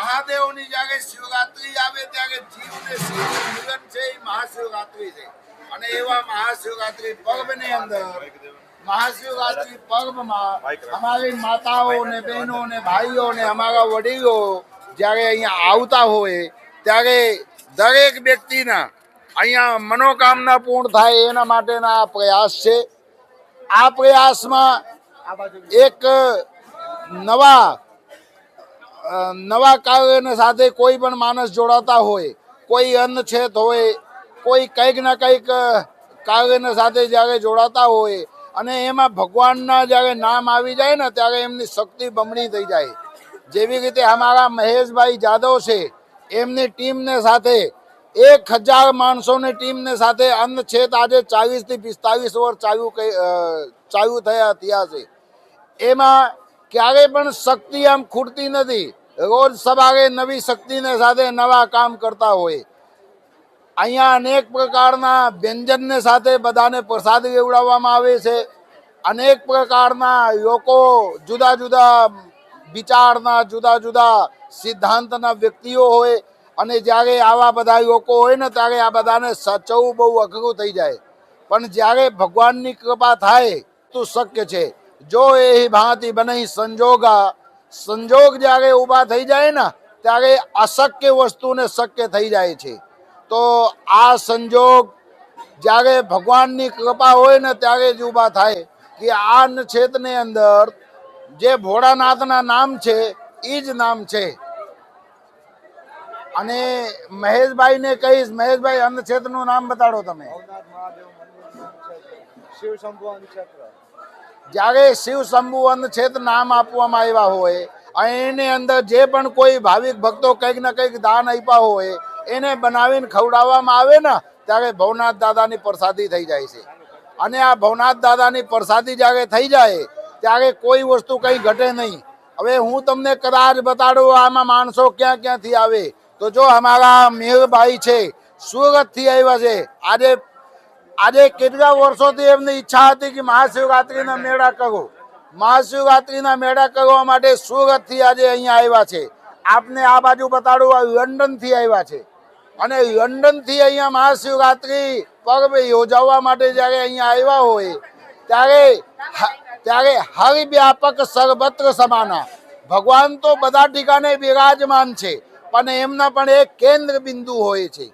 મહાદેવની જ્યારે શિવરાત્રી આવે ત્યારે જીવને શિવનું મિલન છે, એ મહાશિવરાત્રી છે. અને એવા મહાશિવરાત્રી પર્વની અંદર મહાશિવરાત્રી પર્વમાં અમારી માતાઓ ને બહેનો ને ભાઈઓ ને અમારા વડીલો જ્યારે અહીંયા આવતા હોય, ત્યારે દરેક વ્યક્તિના અહીંયા મનોકામના પૂર્ણ થાય એના માટેના આ પ્રયાસ છે. આ પ્રયાસમાં એક નવા નવા કાવ્યને સાથે કોઈ પણ માણસ જોડાતા હોય કોઈ અન્નછેદ હોય કોઈ કંઈક ના કંઈક કાવ્યને સાથે જ્યારે જોડાતા હોય અને એમાં ભગવાનના જ્યારે નામ આવી જાય ને ત્યારે એમની શક્તિ બમણી થઈ જાય. જેવી રીતે અમારા મહેશભાઈ જાદવ છે એમની ટીમને સાથે એક હજાર માણસોની ટીમને સાથે અન્નછેદ આજે ચાવીસથી પિસ્તાવીસ વર્ષ અ, ચાલુ થયા થયા છે. એમાં ક્યારેય પણ શક્તિ આમ ખૂટતી નથી. રોજ સવારે નવી શક્તિને સાથે નવા કામ કરતા હોય. અહીંયા અનેક પ્રકારના વ્યંજનને સાથે બધાને પ્રસાદ લેવડાવવામાં આવે છે. અનેક પ્રકારના લોકો જુદા જુદા વિચારના, જુદા જુદા સિદ્ધાંતના વ્યક્તિઓ હોય અને જ્યારે આવા બધા લોકો હોય ને ત્યારે આ બધાને સાચવું બહુ અઘરું થઈ જાય. પણ જ્યારે ભગવાનની કૃપા થાય તો શક્ય છે. જો એ ભાંતિ બનઈ સંજોગા સંજોગ જ્યારે ઊભા થઈ જાય ને, ત્યારે અશક્ય વસ્તુને શક્ય થઈ જાય છે. તો આ સંજોગ જ્યારે ભગવાનની કૃપા હોય ને, ત્યારે જ ઊભા થાય કે આ ક્ષેત્રની અંદર જે ભોળાનાથના નામ છે, એ જ નામ છે. અને મહેશભાઈને કહીશ, મહેશભાઈ અન્ન ક્ષેત્રનું નામ બતાડો તમે. શિવ સંભવાન ક્ષેત્ર. જ્યારે શિવ શંભુવન છેદ નામ આપવામાં આવ્યા હોય એની અંદર જે પણ કોઈ ભાવિક ભક્તો કંઈક ને કંઈક દાન આપ્યા હોય, એને બનાવીને ખવડાવવામાં આવે ને, ત્યારે ભવનાથ દાદાની પ્રસાદી થઈ જાય છે. અને આ ભવનાથ દાદાની પ્રસાદી જ્યારે થઈ જાય, ત્યારે કોઈ વસ્તુ કંઈ ઘટે નહીં. હવે હું તમને કદાચ બતાડું, આમાં માણસો ક્યાં ક્યાંથી આવે? તો જો અમારા મેહરભાઈ છે, સુરતથી આવ્યા છે. આજે આજે કેટલા વર્ષોથી એમની ઈચ્છા હતી કે મહાશિવરાત્રીના મેળા કરો? મહાશિવરાત્રીના મેળા કરવા માટે સુરતથી આજે અહીંયા આવ્યા છે. આપને આ બાજુ બતાડું, આ લંડનથી આવ્યા છે. અને લંડનથી અહીંયા મહાશિવરાત્રી પર્વ યોજાવા માટે જ્યારે અહીંયા આવ્યા હોય, ત્યારે ત્યારે હરિવ્યાપક સર્વત્ર સમાના. ભગવાન તો બધા ઠીકાને બિરાજમાન છે, પણ એમના પણ એક કેન્દ્ર બિંદુ હોય છે.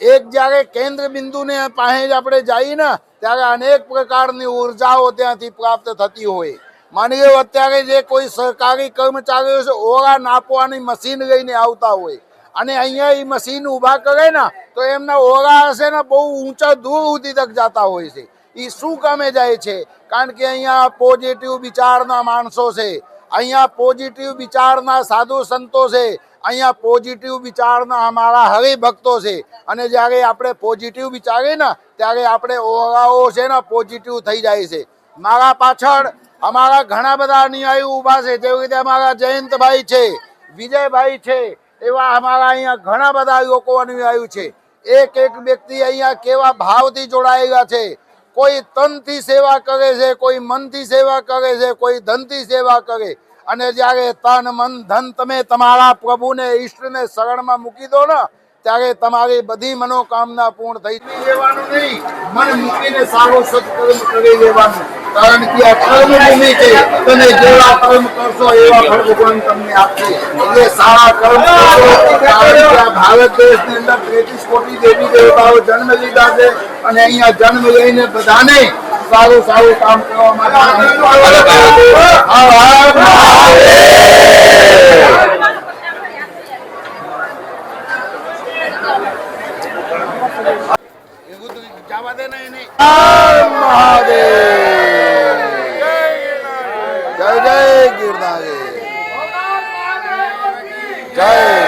એક જ્યારે કેન્દ્ર બિંદુને પાસે જ આપણે જઈએ ને, ત્યારે અનેક પ્રકારની ઉર્જાઓ ત્યાંથી પ્રાપ્ત થતી હોય. માની અત્યારે જે કોઈ સરકારી કર્મચારીઓ છે, ઓરા નાપવાની મશીન લઈને આવતા હોય. અને અહીંયા એ મશીન ઊભા કરે ને, તો એમના ઓરા હશે ને બહુ ઊંચા દૂર સુધી તક જતા હોય છે. એ શું કામે જાય છે? કારણ કે અહીંયા પોઝિટિવ વિચારના માણસો છે. અહીંયા પોઝિટિવ વિચારના સાધુ સંતો છે. અહીંયા પોઝિટિવ વિચારના અમારા હરિભક્તો છે. અને જ્યારે આપણે પોઝિટિવ વિચારીએ ને, ત્યારે આપણે ઓરાઓ છે ને, પોઝિટિવ થઈ જાય છે. મારા પાછળ અમારા ઘણા બધા અનુયાયી ઊભા છે. જેવી રીતે અમારા જયંતભાઈ છે, વિજયભાઈ છે, એવા અમારા અહીંયા ઘણા બધા લોકો અનુયાયી છે. એક એક વ્યક્તિ અહીંયા કેવા ભાવથી જોડાયેલા છે. કોઈ તનથી સેવા કરે છે, કોઈ મનથી સેવા કરે છે, કોઈ ધનથી સેવા કરે. અને જ્યારે તન, મન, ધન તમે તમારા પ્રભુને ઈષ્ટને શરણમાં મૂકી દો ને, ત્યારે તમારી બધી મનોકામના પૂર્ણ થઈ લેવાનું નહીં. મન મૂકીને સારો સત્કર્મ કરી લેવાનું. કારણ કે આ કર્મ ભૂમિ છે. તમે જેવા કર્મ કરશો એવા ભગવાન તમને આપશે. એટલે સારા કર્મ ભારત દેશની અંદર તેત્રીસ કોટી દેવી દેવતાઓ જન્મ લીધા છે અને અહીંયા જન્મ લઈને બધાને સારું સારું કામ કરવા માટે જય જય ગિરનારી. જય